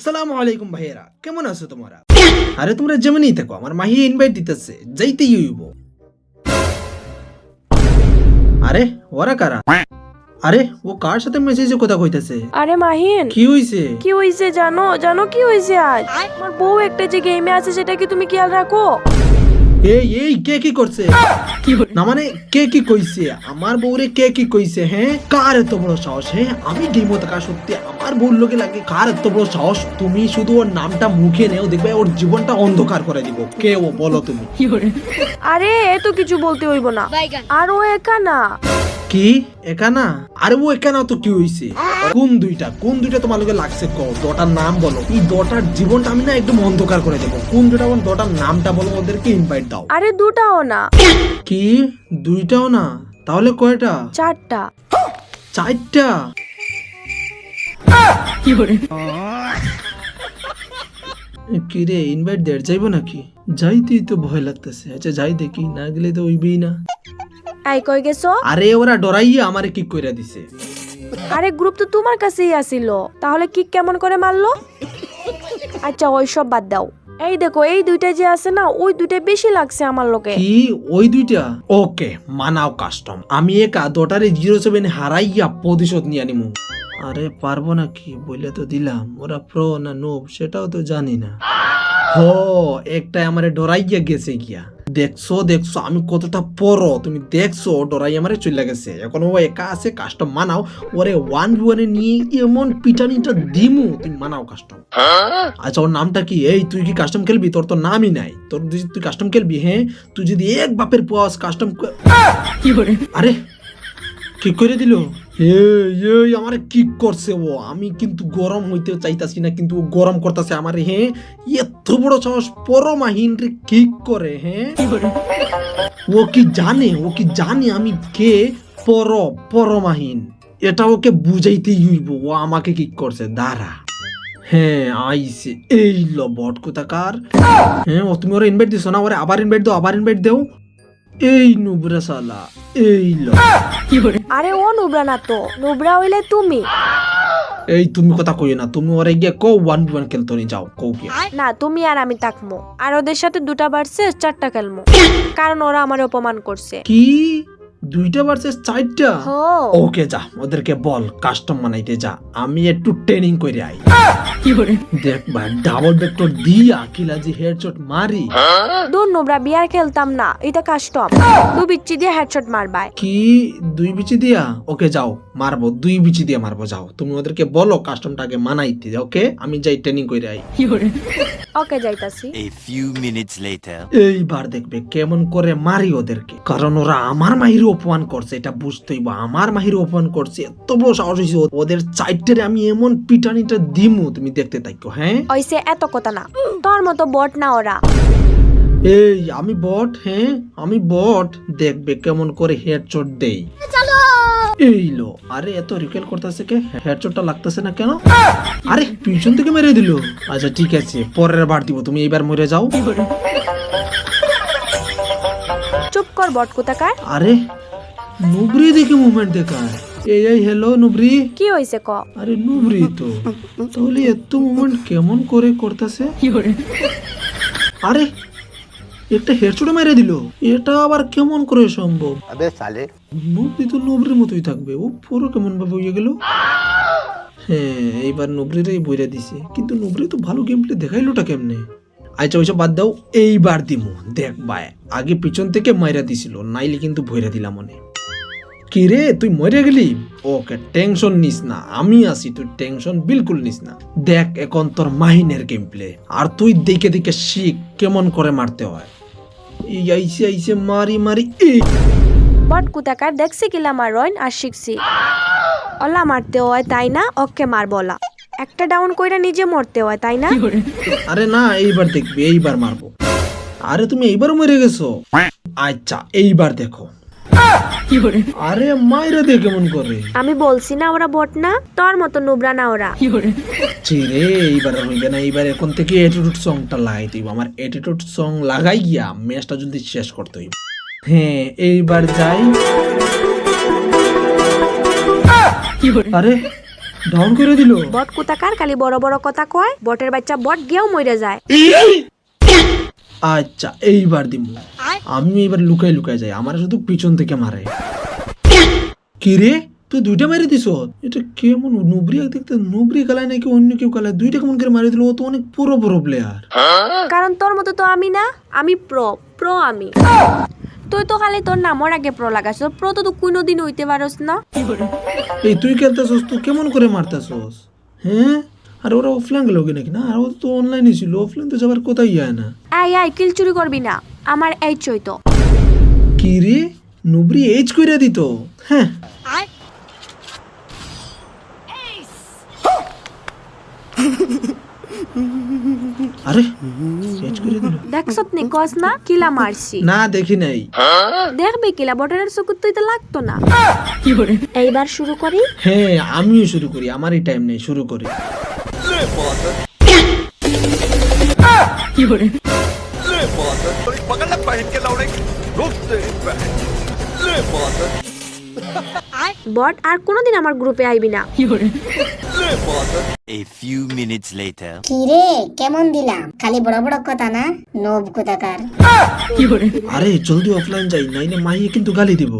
আসসালামু আলাইকুম ভাইয়েরা কেমন আছো তোমরা? আরে তোমরা যেমনই থাকো আমার মাহি ইনভাইট দিতেছে যাইতে ইউব আরে ওরা কারা? আরে ও কার সাথে মেসেজে কথা কইতাছে? আরে মাহিন কি হইছে? কি হইছে জানো? জানো কি হইছে আজ? আমার বউ একটা যে গেমে আছে সেটা কি তুমি খেয়াল রাখো? এই এই কে কি করছে? না মানে কে কি কইছে? আমার বউরে কে কি কইছে হ্যাঁ? কার এত বড় সাহস হ্যাঁ? আমি গেমও থাকা সত্যি আমার বউর লোকে লাগে কার এত বড় সাহস? তুমি শুধু ওর নামটা মুখে নেও দেখবে ওর জীবনটা অন্ধকার করে দিব। কে ও বলো তুমি। আরে এত কিছু বলতে হইব না। আর ও একা না? কি? একা না আরে ও একা না তো কি হইছে? কোন দুইটা? কোন দুইটা তোমার লোকে লাগছে কো দটার নাম বলো। এই দটার জীবনটা আমি না একদম অন্ধকার করে দেবো। কোন দুইটা আমার দটার নামটা বলো ওদেরকে ইনভাইট দাও। আরে দুটাও না। কি? দুইটাও না? তাহলে কয়টা? চারটা। চারটা? কি রে ইনভাইট দেড় যাইবো নাকি? যাইতেই তো ভয় লাগতেছে। আচ্ছা যাই দেখি না গেলে তো হইবেই না। এই কই গেছো? আরে ওরা ডরাইয়া আমারে কি কইরা দিছে। আরে গ্রুপ তো তোমার কাছেই আসিল তাহলে কি কেমন করে মারলো? আচ্ছা ওই সব বাদ দাও। এই দেখো এই দুইটা যে আছে না ওই দুইটা বেশি লাগছে আমার লোকে। কি? ওই দুইটা? ওকে মানাও কাস্টম। আমি একা দোটারে জিরো সেভেন হারাইয়া প্রতিশোধ নিয়ে আনিমু। আরে পারব না কি? বলে তো দিলাম। ওরা প্রো না নোব সেটাও তো জানি না। হো একটা আমারে ডরাইয়া গেছে গিয়া। দেখছ দেখছ আমি কতটা পরো তুমি দেখছ ডরাই আমারে চলে গেছে। এখন ও একা আছে কাস্টম মানাও। ওরে ওয়ান ওয়ানে নিয়ে এমন পিটানিটা দিমু তুমি মানাও কাস্টম আচ্ছা ওর নামটা কি? এই তুই কি কাস্টম খেলবি? তোর তো নামই নাই। তোর যদি তুই কাস্টম খেলবি হ্যাঁ? তুই যদি এক বাপের পোয়াস কাস্টম আরে কি করে দিল? এই আমার কি করছে ও? আমি কিন্তু গরম হইতে চাইতাছি না কিন্তু ও গরম করতেছে আমার হ্যাঁ? এত বড় সাহস পরমাহীন রে কি করে হ্যাঁ? ও কি জানে ও কি জানে আমি কে? পর পরমাহীন। এটা ওকে বুঝাইতেই হইব ও আমাকে কি করছে? দাঁড়া। হ্যাঁ আইসে এই লো বট কোথাকার হ্যাঁ ও তুমি ওরা ইনভাইট দিছো না? ওরে আবার ইনভাইট দাও আবার ইনভাইট দাও। এই নুবরা সালা এই লো। আরে ও নুবরা না তো নুবরা হইলে তুমি। এই তুমি কথা কইও না তুমি ওরে গিয়ে কো ওয়ান ওয়ান খেলতো নি যাও কো গিয়ে। না তুমি আর আমি থাকব আর ওদের সাথে দুটা বাড়ছে চারটা খেলব কারণ ওরা আমার অপমান করছে। কি? দুইটা ভার্সেস চারটা? ওকে যা ওদেরকে বল কাস্টম বানাইতে যা আমি একটু ট্রেনিং করে আই। দেখ ভাই ডাবল ভেক্টর দিয়া কিলাজি হেডশট মারি। দূর নোবরা বিয়ার খেলতাম না এটা কাস্টম দু বিচ্ছি দিয়ে হেডশট মারবাই। কি? দুই বিচি দিয়া? ওকে যাও মারবো দুই বিচি দিয়ে মারবো যাও। তুমি ওদেরকে বলো কাস্টমটাকে মানাইতে ওকে আমি যাই ট্রেনিং করে আই। ওকে যাইতাছি। A few minutes later. এইবার দেখবে কেমন করে মারি ওদেরকে। কারণ ওরা আমার মাহির অপমান করছে এটা বুঝতেই বা আমার মাহির অপমান করছে এত বড় সাহস হয়েছে ওদের চাইটের আমি এমন পিটানিটা দিমু তুমি দেখতে থাকো হ্যাঁ? ওইসে এত কথা না তোর মতো বট না ওরা। এই আমি বট হ্যাঁ? আমি বট দেখবে কেমন করে হেডশট দেই। এই লো আরে এত রিকেল করতেছে কে? হেডশটটা লাগতেছে না কেন? আরে পিছন থেকে মেরে দিল। আচ্ছা ঠিক আছে পরের বার দিব তুমি এইবার মরে যাও। চুপ কর বট কোথাকার। আরে নুবরি দেখি মুভমেন্ট দেখা এই এই হ্যালো নুবরি। কি হইছে ক? আরে নুবরি তো। তাহলে এত মুভমেন্ট কেমন করে করতেছে? আরে একটা হেড হেডশট মেরে দিল। এটা আবার কেমন করে সম্ভব? আবে সালে। নুবরি তো নুবরির মতোই থাকবে। ও পুরো কেমন ভাবে হয়ে গেল? হ্যাঁ এইবার নুবরিরই বইরা দিছে। কিন্তু নুবরি তো ভালো গেম প্লে দেখাইলোটা কেমনে? আচ্ছা ওইসব বাদ দাও। এইবার দিমু। দেখ বায় আগে পিছন থেকে মাইরা দিছিল নাইলে কিন্তু ভইরা দিলাম মনে কি রে তুই মরে গেলি? ওকে টেনশন নিস না আমি আছি তুই টেনশন বিলকুল নিস না। দেখ এখন তোর মাহিনের গেম প্লে আর তুই দেখে দেখে শিখ কেমন করে মারতে হয়। এই আইসে আইসে মারি মারি এই। বট কোথাকার দেখছি কিলা মারইন আর শিখছি। ওলা মারতে হয় তাই না? ওকে মার বলা। একটা ডাউন কইরা নিজে মরতে হয় তাই না? আরে না এইবার দেখবি এইবার মারবো। আরে তুমি এইবার মরে গেছো? আচ্ছা এইবার দেখো। আরে মাইরা কেমন করে? আমি বলছি না ওরা বট না তোর মতো নুবরা না ওরা। চিরে এইবার হইবে না এইবার এখন থেকে অ্যাটিটিউড সংটা লাগাই দিব। আমার অ্যাটিটিউড সং লাগাই গিয়া ম্যাচটা জলদি শেষ করতে হইব। হ্যাঁ এইবার যাই। আরে ডাউন করে দিল। বট কোথাকার খালি বড় বড় কথা কয় বটের বাচ্চা বট গিয়েও মরে যায়। আচ্ছা এইবার দিব আমি এইবার লুকাই লুকাই যাই আমার শুধু পিছন থেকে মারে। কি রে? তুই দুইটা মেরে দিস? এটা কেমন নুবরি দেখতে নুবরি খেলায় নাকি অন্য কেউ খেলায়? দুইটা কেমন করে মারি দিল? ও তো অনেক পুরো পুরো প্লেয়ার কারণ তোর মতো তো আমি না আমি প্রো প্রো আমি। তুই তো খালি তোর নামর আগে প্রো লাগাস প্রো তো তুই কোনোদিন হইতে পারস না। এই তুই খেলতেছস তুই কেমন করে মারতেছস? হ্যাঁ? আর ওরা অফলাইন গেল নাকি? না আর ও তো অনলাইনে ছিল অফলাইন তো যাবার কোথায় যায় না। আই আই কিল চুরি করবি না। আমার এই চইতো কি রে? নুবরি এজ কইরা দিত। হ্যাঁ। আরে এজ করে দিল। দেখছত নি কস না কিলা মারছি। না দেখি নাই। দেখবি কিলা বটনের চকুত তো লাগতো না। এইবার শুরু করি? হ্যাঁ আমিও শুরু করি আমারই টাইম নেই শুরু করি। বট আর কোনোদিন আমার গ্রুপে আইবি না। A few minutes later. কিরে কেমন দিলাম? খালি বড় বড় কথা না? নব কোথাকার? আরে জলদি অফলাইন যাই নাইলে মাইয়ে কিন্তু গালি দিব।